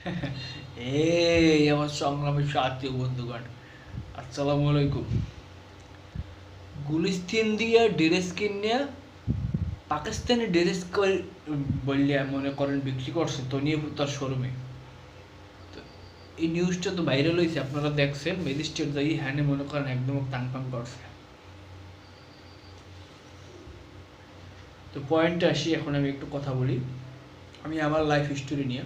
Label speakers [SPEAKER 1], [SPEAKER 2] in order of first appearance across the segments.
[SPEAKER 1] এই আমার সংগ্রামের সাথী বন্ধুগণ, আসসালামু আলাইকুম। গুলিস্তান দিয়ে ড্রেস কিনে পাকিস্তানি ড্রেস বললে মনে করেন বিক্রি করছে তনিয়ে তার শোরুমে। এই নিউজটা তো ভাইরাল হয়েছে আপনারা দেখছেন ম্যাজিস্ট্রেট যাই হ্যানে মনে করেন একদম টাং টাং করছে। তো পয়েন্টে আসি, এখন আমি একটু কথা বলি। আমি আমার লাইফ হিস্টোরি নিয়ে।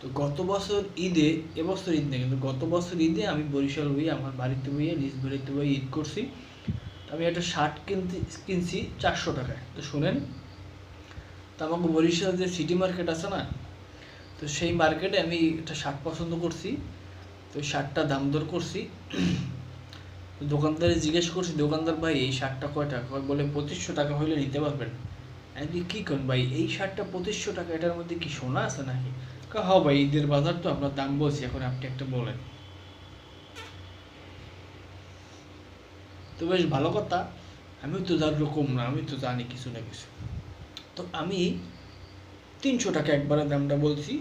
[SPEAKER 1] তো গত বছর ঈদে এবছর ঈদ না, কিন্তু গত বছর ঈদে আমি বরিশাল হয়ে আমার বাড়িতে বইয়ে নিজ বাড়িতে বইয়ে ঈদ করছি। আমি একটা শার্ট কিনতে, কিনছি চারশো টাকায়। তো শোনেন, তো আমাকে বরিশাল যে সিটি মার্কেট আছে না, তো সেই মার্কেটে আমি একটা শার্ট পছন্দ করছি। তো ওই শার্টটা দাম দর করছি। দোকানদারে জিজ্ঞেস করছি, দোকানদার ভাই, এই শার্টটা কয় টাকা? বলে পঁচিশশো টাকা হইলে নিতে পারবেন। আমি কি করেন ভাই, এই শার্টটা পঁচিশশো টাকা, এটার মধ্যে কি সোনা আছে নাকি? কয়, হ্যাঁ ভাই ঈদের বাজার তো আপনার দাম বলছি এখন আপনি একটা বলেন। তো বেশ ভালো কথা আমি তো জানলো কম না আমি তো জানি কিছু না কিছু। তো আমি তিনশো টাকা একবারে দামটা বলছি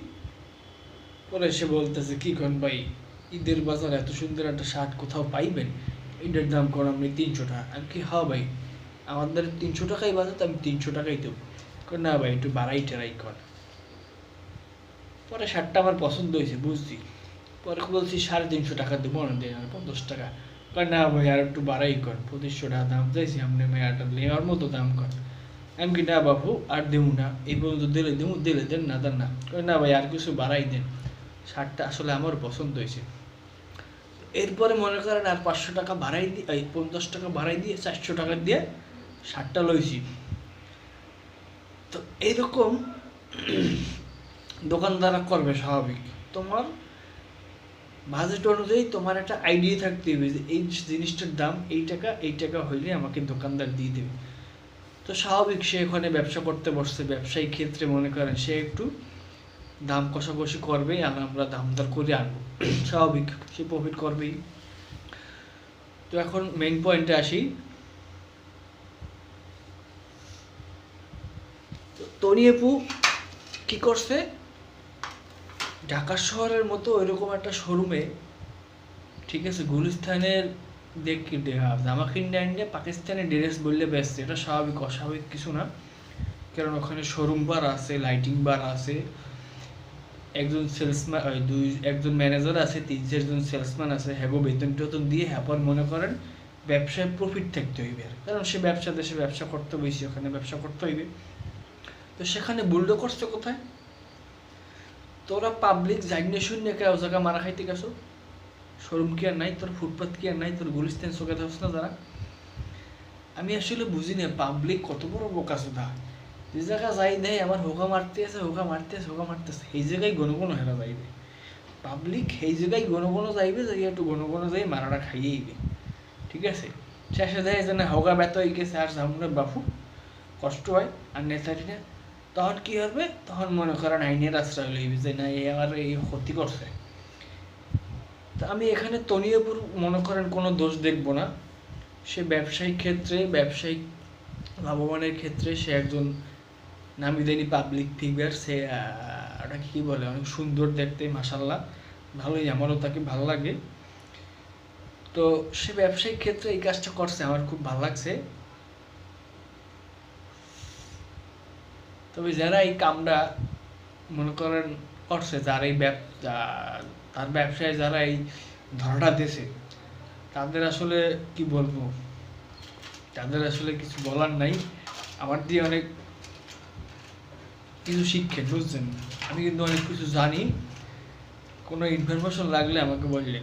[SPEAKER 1] পরে সে বলতেছে কি করেন ভাই ঈদের বাজার এত সুন্দর একটা শার্ট কোথাও পাইবেন? এটার দাম কর আপনি তিনশো টাকা? আমি কি হ্যাঁ ভাই আমাদের তিনশো টাকাই বাজার তো আমি তিনশো টাকাই দেবো। না ভাই একটু বাড়াই টেরাই কর। পরে শার্টটা আমার পছন্দ হয়েছে, বুঝছি। পরে বলছি, সাড়ে তিনশো টাকা দেবো না দেন আর পঞ্চাশ টাকা। কয়, না ভাই, আর একটু বাড়াই কর, পঁচিশশো টাকা দাম চাইছি, আপনি মেয়াটা নেওয়ার মতো দাম কর। আমি কি না বাবু, আর দেবো না, এই পর্যন্ত দিলে দেবো, দিলে দেন না দেন না। কয়, না ভাই, আর কিছু বাড়াই দেন। শার্টটা আসলে আমার পছন্দ হয়েছে। এরপরে মনে করেন, আর পাঁচশো টাকা বাড়াই দিয়ে এই পঞ্চাশ টাকা বাড়াই দিয়ে, চারশো টাকা দিয়ে শার্টটা লইছি। তো এইরকম দোকানদাররা করবে স্বাভাবিক। তোমার বাজেট অনুযায়ী তোমার একটা আইডিয়া থাকতে হবে যে এই জিনিসটার দাম এই টাকা এই টাকা হইলে আমাকে দোকানদার দিয়ে দেবে। তো স্বাভাবিক সে ওখানে ব্যবসা করতে বসছে, ব্যবসায়ী ক্ষেত্রে মনে করেন সে একটু দাম কষাকষি করবে, আর আমরা দাম দর করে আনব। স্বাভাবিক, সে প্রফিট করবেই। তো এখন মেইন পয়েন্টে আসি। তনিয়াপু কি করছে? ঢাকা শহরের মতো ওইরকম একটা শোরুমে ঠিক আছে, গুলিস্তানের দেখ জামা কিনে আনলে পাকিস্তানের ড্রেস বললে ব্যস্ত এটা স্বাভাবিক, অস্বাভাবিক কিছু না। কারণ ওখানে শোরুম বার আছে লাইটিং বার আছে। একজন সেলসম্যান দুই, একজন ম্যানেজার আছে, তিন, চারজন সেলসম্যান আছে হ্যাগো বেতন টেতন দিয়ে হ্যাপর মনে করেন ব্যবসায় প্রফিট থাকতে হইবে। কারণ সে ব্যবসা দেশে ব্যবসা করতে বেশি, ওখানে ব্যবসা করতে হইবে। তো সেখানে বুলডো করছে কোথায়? তোরা পাবলিক জাগনে শূন্য কেউ জায়গা মারা খাইতে গেছো। শোরুম কি আর নাই, তোর ফুটপাথ কি আর নাই, তোর গুলিস্তান চোখে থাকস না যারা? আমি আসলে বুঝি না পাবলিক কত বড় বোকা সুধা যে জায়গা যাই দেয় আমার হোকা মারতে আছে হোকা মারতে আছে হোকা মারতে আছে, সেই জায়গায় গণ গণ হেরা যাইবে। পাবলিক সেই জায়গায় গণ গণ যাইবে যাই একটু গণ গণ যাই মারাটা খাইয়েইবে ঠিক আছে? শেষে দেয় যে হোগা ব্যথা হয়ে গেছে, আর সামনে বাপু, কষ্ট হয়, আর নেতারি না তখন কি হবে? তখন মনে করেন আইনের আশ্রয় লইবে যে, না এই আমার এই ক্ষতি করছে। তা আমি এখানে তনিয়াপুর মনে করেন কোনো দোষ দেখব না। সে ব্যবসায়িক ক্ষেত্রে, ব্যবসায়িক লাভবানের ক্ষেত্রে সে একজন নামি দামি পাবলিক ফিগার সে ওটা কি বলে, অনেক সুন্দর দেখতে মাসাল্লাহ ভালোই, আমারও তাকে ভালো লাগে। তো সে ব্যবসায়িক ক্ষেত্রে এই কাজটা করছে, আমার খুব ভালো লাগছে। তবে যারা এই কামটা মনে করেন করছে, যারা এই তার ব্যবসায় যারা এই ধরাটা দিয়েছে, তাদের আসলে কি বলব? তাদের আসলে কিছু বলার নাই। আমার দিয়ে অনেক কিছু শিক্ষেন, বুঝছেন? আমি কিন্তু অনেক কিছু জানি। কোনো ইনফরমেশন লাগলে আমাকে বললে।